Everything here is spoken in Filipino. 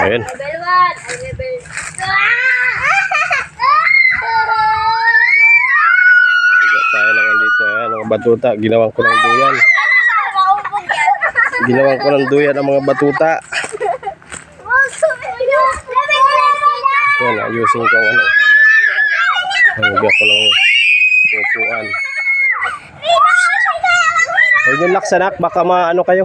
Ayun. Level 1. Ay, level... Higa tayo lang dito. Ayan, mga batuta. Ginawan ko ng duyan. Ginawan ko ng duyan ang mga batuta. Ayan, ayusin ko ano. Hanggang ko ng upuan. Huwag laksanak, baka maano kayo.